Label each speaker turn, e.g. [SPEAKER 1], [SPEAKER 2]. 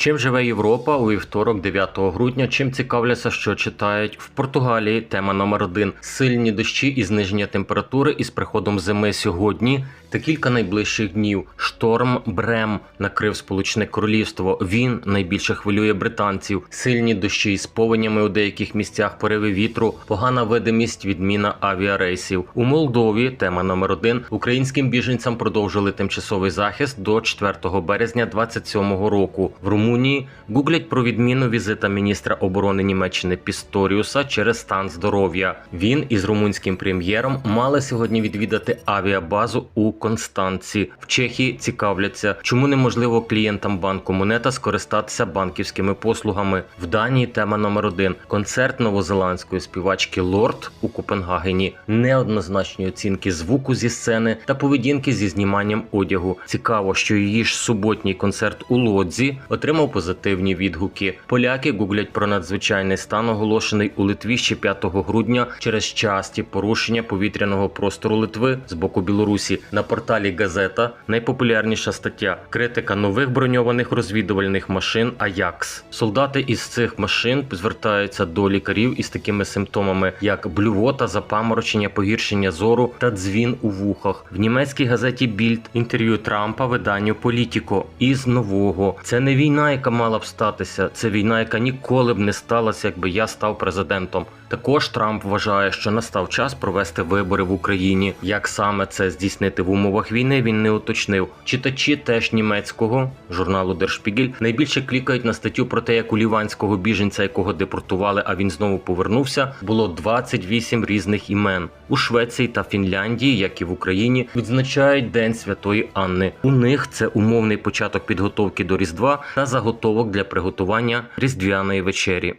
[SPEAKER 1] Чим живе Європа у вівторок, 9 грудня? Чим цікавляться, що читають в Португалії? Тема номер один: сильні дощі і зниження температури із приходом зими сьогодні та кілька найближчих днів. Шторм Брем накрив Сполучене Королівство. Він найбільше хвилює британців. Сильні дощі із повенями у деяких місцях, пориви вітру, погана видимість, відміна авіарейсів. У Молдові тема номер один: українським біженцям продовжили тимчасовий захист до 4 березня 27 року. В Румунії гуглять про відміну візита міністра оборони Німеччини Пісторіуса через стан здоров'я. Він із румунським прем'єром мали сьогодні відвідати авіабазу у Констанці. В Чехії цікавляться, чому неможливо клієнтам банку Монета скористатися банківськими послугами. В Данії тема номер один: концерт новозеландської співачки Лорд у Копенгагені. Неоднозначні оцінки звуку зі сцени та поведінки зі зніманням одягу. Цікаво, що її ж суботній концерт у Лодзі отримав позитивні відгуки. Поляки гуглять про надзвичайний стан, оголошений у Литві ще 5 грудня через часті порушення повітряного простору Литви з боку Білорусі. На порталі Газета найпопулярніша стаття критика нових броньованих розвідувальних машин Аякс. Солдати із цих машин звертаються до лікарів із такими симптомами, як блювота, запаморочення, погіршення зору та дзвін у вухах. В німецькій газеті Більд інтерв'ю Трампа виданню Політіко із нового. Це не війна, яка мала б статися. Це війна, яка ніколи б не сталася, якби я став президентом. Також Трамп вважає, що настав час провести вибори в Україні. Як саме це здійснити в умовах війни, він не уточнив. Читачі теж німецького журналу Spiegel найбільше клікають на статтю про те, як у ліванського біженця, якого депортували, а він знову повернувся, було 28 різних імен. У Швеції та Фінляндії, як і в Україні, відзначають День Святої Анни. У них це умовний початок підготовки до Різдва та заготовок для приготування різдвяної вечері.